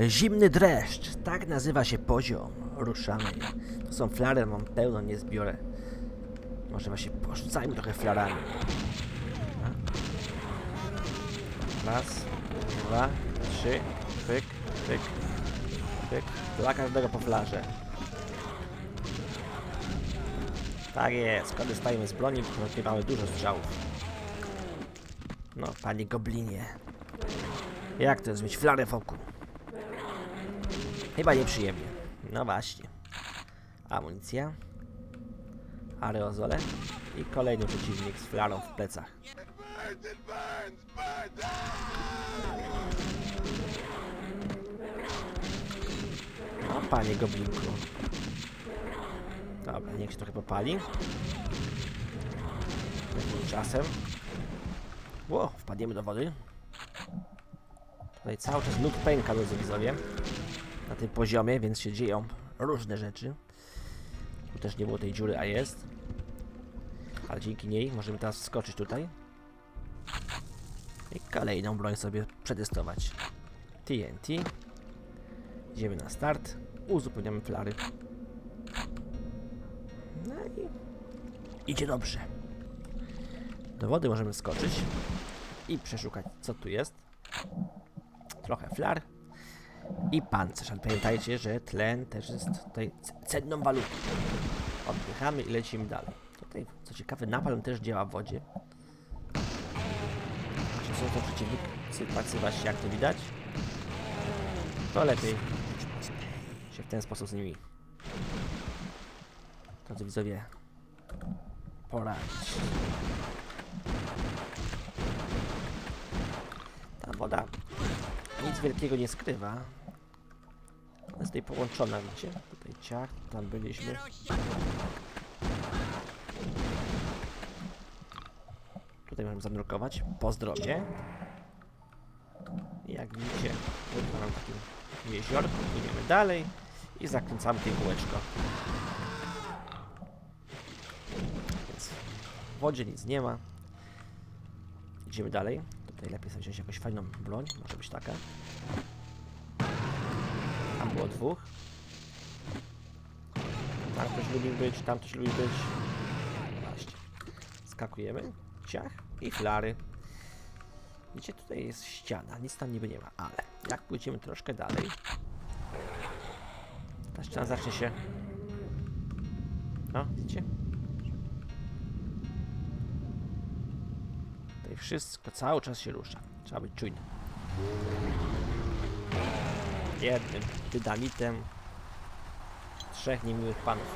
Zimny dreszcz, tak nazywa się poziom. Ruszamy. To są flary, mam pełno, nie zbiorę. Może właśnie porzucajmy trochę flarami. Raz, dwa, trzy, pyk, pyk, pyk. Dla każdego po flarze. Tak jest, korzystajmy z broni, bo mamy dużo strzałów. No, panie goblinie. Jak to jest mieć flarę wokół? Chyba nieprzyjemnie. No właśnie. Amunicja. Aerozole. I kolejny przeciwnik z flarą w plecach. No, panie goblinku. Dobra, niech się trochę popali. Czasem. Ło, wpadniemy do wody. Tutaj cały czas lód pęka, drodzy widzowie. Na tym poziomie, więc się dzieją różne rzeczy. Tu też nie było tej dziury, a jest. Ale dzięki niej możemy teraz wskoczyć tutaj. I kolejną broń sobie przetestować. TNT. Idziemy na start. Uzupełniamy flary. No i idzie dobrze. Do wody możemy skoczyć i przeszukać, co tu jest. Trochę flar i pancerz. Ale pamiętajcie, że tlen też jest tutaj cenną walutą. Oddychamy i lecimy dalej. Tutaj, co ciekawe, napalm też działa w wodzie. Czy są to przeciwnicy tacy właśnie, jak to widać? To lepiej się w ten sposób z nimi Drodzy widzowie, poradzić. Ta woda nic wielkiego nie skrywa. Jest tutaj połączona, widzicie? Tutaj ciach, tam byliśmy. Tutaj możemy zanurkować. Pozdrowie. I jak widzicie, wygląda takim jeziorku. Idziemy dalej i zakręcamy tej kółeczko. Więc w wodzie nic nie ma. Idziemy dalej. Tutaj lepiej sobie wziąć jakąś fajną broń. Może być taka. Było dwóch. Tam ktoś lubi być, tam ktoś lubi być. Właśnie. Skakujemy. Ciach. I flary. Widzicie, tutaj jest ściana. Nic tam niby nie ma. Ale jak pójdziemy troszkę dalej, ta ściana zacznie się... No, widzicie? Tutaj wszystko cały czas się rusza. Trzeba być czujnym. Jednym dynamitem trzech niemiłych panów.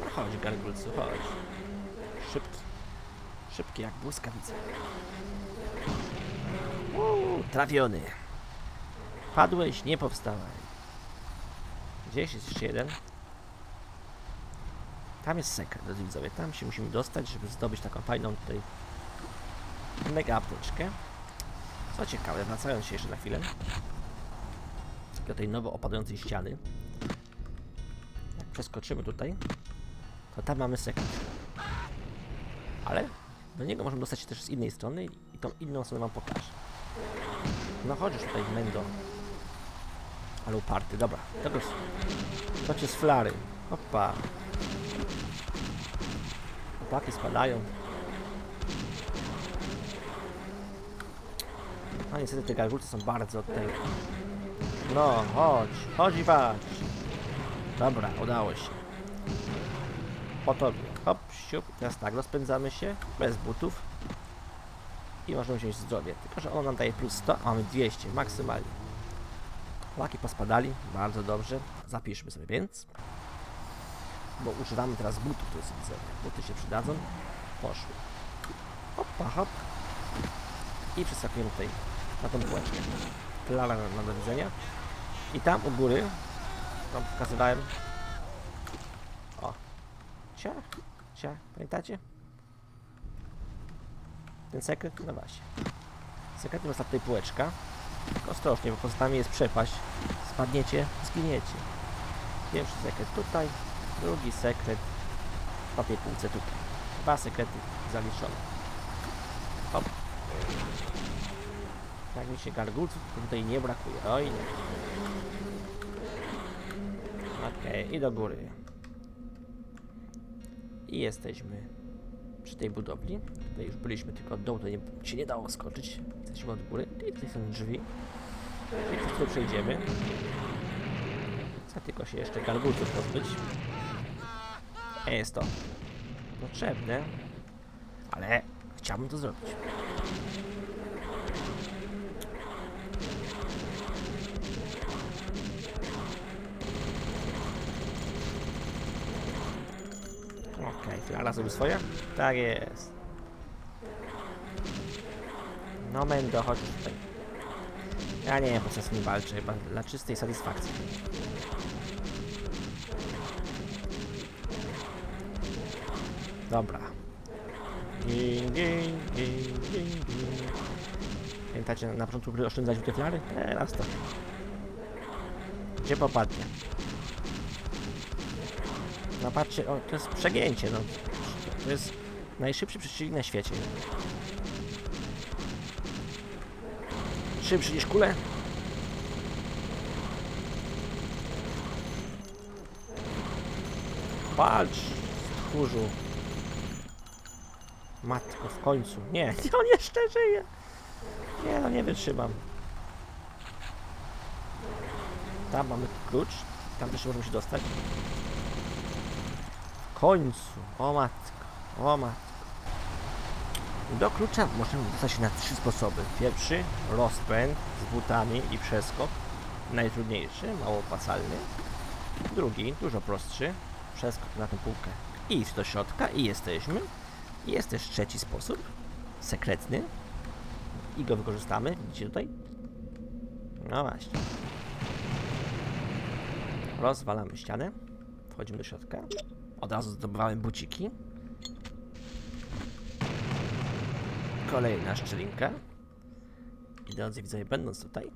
No chodź, gargulcu, chodź. Szybki. Szybki jak błyskawica. Uuu, trafiony. Padłeś, nie powstawaj. Gdzieś jest jeszcze jeden. Tam jest sekret, drodzy widzowie. Tam się musimy dostać, żeby zdobyć taką fajną tutaj mega apteczkę. Co ciekawe, wracając się jeszcze na chwilę do tej nowo opadającej ściany. Jak przeskoczymy tutaj, to tam mamy sekret. Ale do niego możemy dostać się też z innej strony i tą inną stronę wam pokażę. No chodź już tutaj, Mendo. Ale uparty, dobra. Tego to cię z flary. Opa. Opaki spadają. No niestety te gargulce są bardzo tutaj... No, chodź, chodź i walcz. Dobra, udało się. Po tobie. Hop, siup. Teraz tak, rozpędzamy się. Bez butów. I możemy wziąć zdrowie. Tylko, że ono nam daje plus 100, a mamy 200 maksymalnie. Laki pospadali, bardzo dobrze. Zapiszmy sobie więc. Bo używamy teraz butów, to jest widzę. Buty się przydadzą. Poszły. Hopa, hop. I przeskakujemy tutaj na tą półeczkę. Klara na do widzenia. I tam u góry, tam pokazywałem. O. Ciach, ciach, pamiętacie? Ten sekret? No właśnie. Sekretem jest ta tutaj półeczka. Tylko ostrożnie, bo poza nami jest przepaść. Spadniecie, zginiecie. Pierwszy sekret tutaj, drugi sekret na tej półce tutaj. Dwa sekrety zaliczone. Hop. Tak mi się gargulców tutaj nie brakuje. Oj nie. Okej, i do góry. I jesteśmy przy tej budowli. Tutaj już byliśmy, tylko od dołu to nie, się nie dało skoczyć. Jesteśmy od góry. I tutaj są drzwi. I tu przejdziemy. Chcę tylko się jeszcze galgulców pozbyć. Nie jest to potrzebne, ale chciałbym to zrobić. Zrobi swoje? Tak jest. No Mendo, chodź tutaj. Ja nie wiem po co z nim walczę, chyba dla czystej satysfakcji. Dobra. Ding, ding, ding, ding. Pamiętacie na początku gry oszczędzać te flary? Teraz to. Gdzie popadnie? No patrzcie, o, to jest przegięcie, no. To jest najszybszy przeciwnik na świecie. Szybszy niż kule? Walcz, tchórzu. Matko, w końcu. Nie, on jeszcze żyje. Nie, no nie wytrzymam. Tam mamy klucz. Tam też możemy się dostać. Końcu. O matko. O matko. Do klucza możemy dostać się na trzy sposoby. Pierwszy, rozpęd z butami i przeskok. Najtrudniejszy, mało opłacalny. Drugi, dużo prostszy. Przeskok na tę półkę. I idź do środka i jesteśmy. I jest też trzeci sposób. Sekretny. I go wykorzystamy. Widzicie tutaj? No właśnie. Rozwalamy ścianę. Wchodzimy do środka. Od razu zdobywamy buciki. Kolejna szczelinka. I drodzy widzowie, będąc tutaj.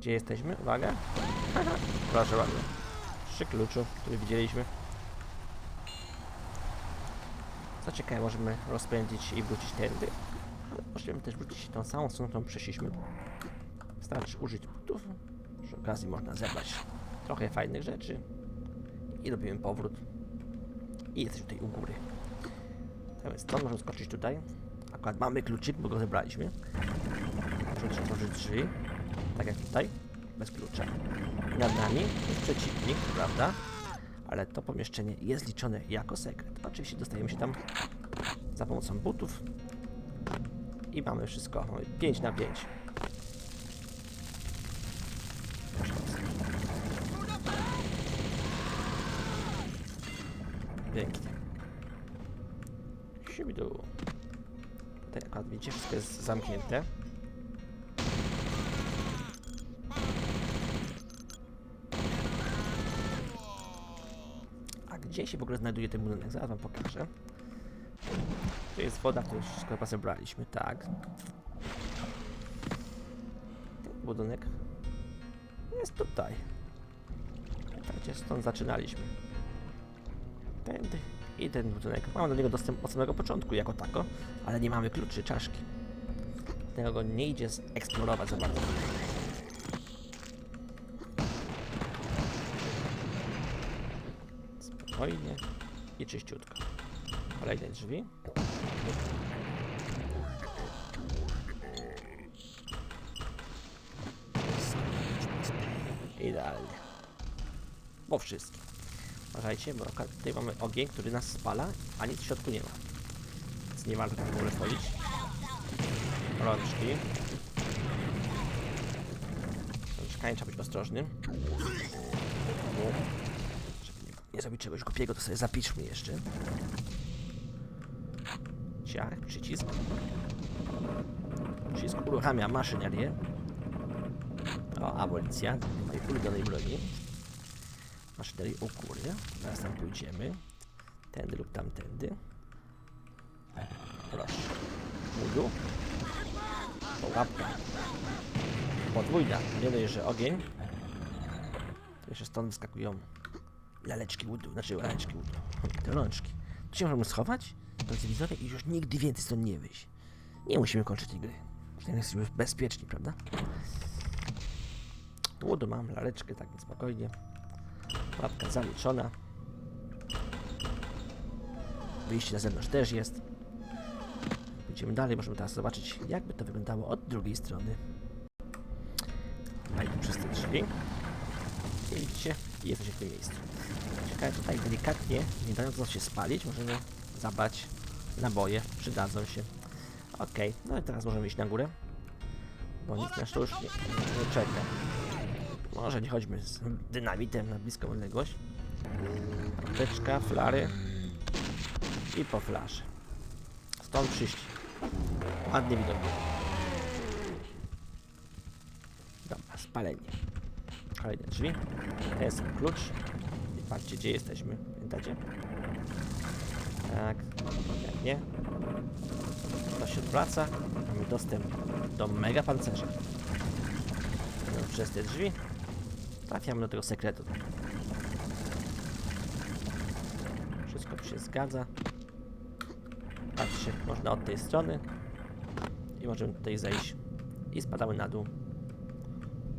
Gdzie jesteśmy? Uwaga. Proszę bardzo. Przy kluczu, który widzieliśmy. Co ciekawe, możemy rozpędzić i wrócić tędy. Możemy też wrócić tą samą stroną, którą przeszliśmy. Wystarczy użyć butów. Przy okazji można zebrać trochę fajnych rzeczy. I robimy powrót. I jesteśmy tutaj u góry. Tak stąd możemy skoczyć tutaj. Akurat mamy kluczyk, bo go zebraliśmy. Możemy otworzyć drzwi. Tak jak tutaj. Bez klucza. Nad nami jest przeciwnik, prawda? Ale to pomieszczenie jest liczone jako sekret. Oczywiście dostajemy się tam za pomocą butów. I mamy wszystko. Mamy 5 na 5. Proszę bardzo. Pięknie. Sibidu. Tutaj akurat widzicie, wszystko jest zamknięte. A gdzie się w ogóle znajduje ten budynek? Zaraz wam pokażę. Tu jest woda, wszystko chyba zebraliśmy, tak. Ten budynek jest tutaj. Tak, gdzie stąd zaczynaliśmy. Tędy i ten budynek. Mamy do niego dostęp od samego początku jako tako, ale nie mamy kluczy, czaszki. Tego go nie idzie eksplorować za bardzo. Spokojnie i czyściutko. Kolejne drzwi. Idealnie. Po wszystkim. Uważajcie, bo tutaj mamy ogień, który nas spala, a nic w środku nie ma. Więc nie warto tam w ogóle wchodzić. Rączki. Rączkami trzeba być ostrożnym. Żeby nie, nie zrobić czegoś głupiego, to sobie zapiszmy jeszcze. Ciach, przycisk. Przycisk uruchamia maszynerię. O, abolicja mojej ulubionej broni maszynerii o góry. Zaraz tam pójdziemy. Tędy lub tamtędy. Proszę. Budu. Łapka. Podwójna. Nie dość, że ogień. To jeszcze stąd wyskakują laleczki łudu, znaczy laleczki łudu, te rączki. Tu się możemy schować, widzowie, i już nigdy więcej stąd nie wyjść. Nie musimy kończyć tej gry. Przynajmniej jesteśmy bezpieczni, prawda? Łudu mam, laleczkę, tak spokojnie. Mapka zaliczona. Wyjście na zewnątrz też jest. Idziemy dalej, możemy teraz zobaczyć, jakby to wyglądało od drugiej strony. Wejdę przez te drzwi. Widzicie? I jesteśmy w tym miejscu. Ciekawe, tutaj delikatnie, nie dając się spalić, możemy zabrać naboje, przydadzą się. Okej, no i teraz możemy iść na górę, bo nikt nas tu już nie, nie czeka. Może nie chodźmy z dynamitem na bliską odległość. Apteczka, flary i po flaszy. Stąd przyjść. Ładnie widocznie. Dobra, spalenie. Kolejne drzwi. To jest klucz. Patrzcie, gdzie jesteśmy. Pamiętacie? Tak, nie. To się odwraca. Mamy dostęp do mega pancerza. Przez te drzwi trafiamy do tego sekretu. Wszystko się zgadza. Patrzcie, można od tej strony i możemy tutaj zejść i spadamy na dół.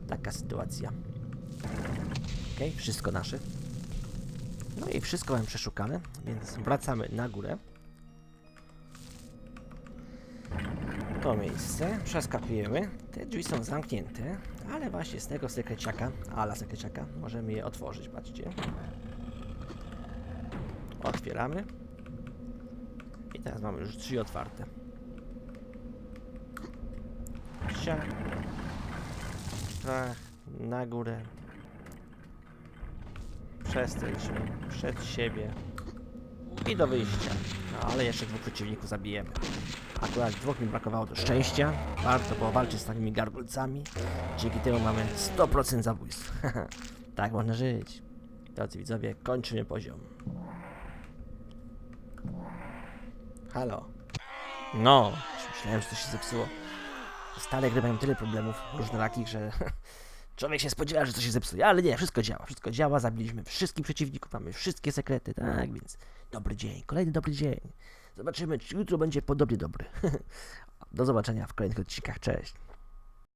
Taka sytuacja. Ok, wszystko nasze. No i wszystko mamy przeszukane, więc wracamy na górę. To miejsce, przeskakujemy. Te drzwi są zamknięte, ale właśnie z tego sekreciaka, ala sekreciaka, możemy je otworzyć, patrzcie. Otwieramy. I teraz mamy już drzwi otwarte. Siak. Strach na górę. Drzwi, przed siebie i do wyjścia. No ale jeszcze dwóch przeciwników zabijemy. Akurat dwóch mi brakowało do szczęścia. Warto było walczyć z takimi gargulcami. Dzięki temu mamy 100% zabójstw. tak można żyć. Drodzy widzowie, kończymy poziom. Halo. No, myślałem, że coś się zepsuło. Stare gry mają tyle problemów różnorakich, że człowiek się spodziewa, że coś się zepsuje, ale nie, wszystko działa, wszystko działa, zabiliśmy wszystkich przeciwników, mamy wszystkie sekrety, tak więc dobry dzień, kolejny dobry dzień. Zobaczymy, czy jutro będzie podobnie dobry. Do zobaczenia w kolejnych odcinkach, cześć.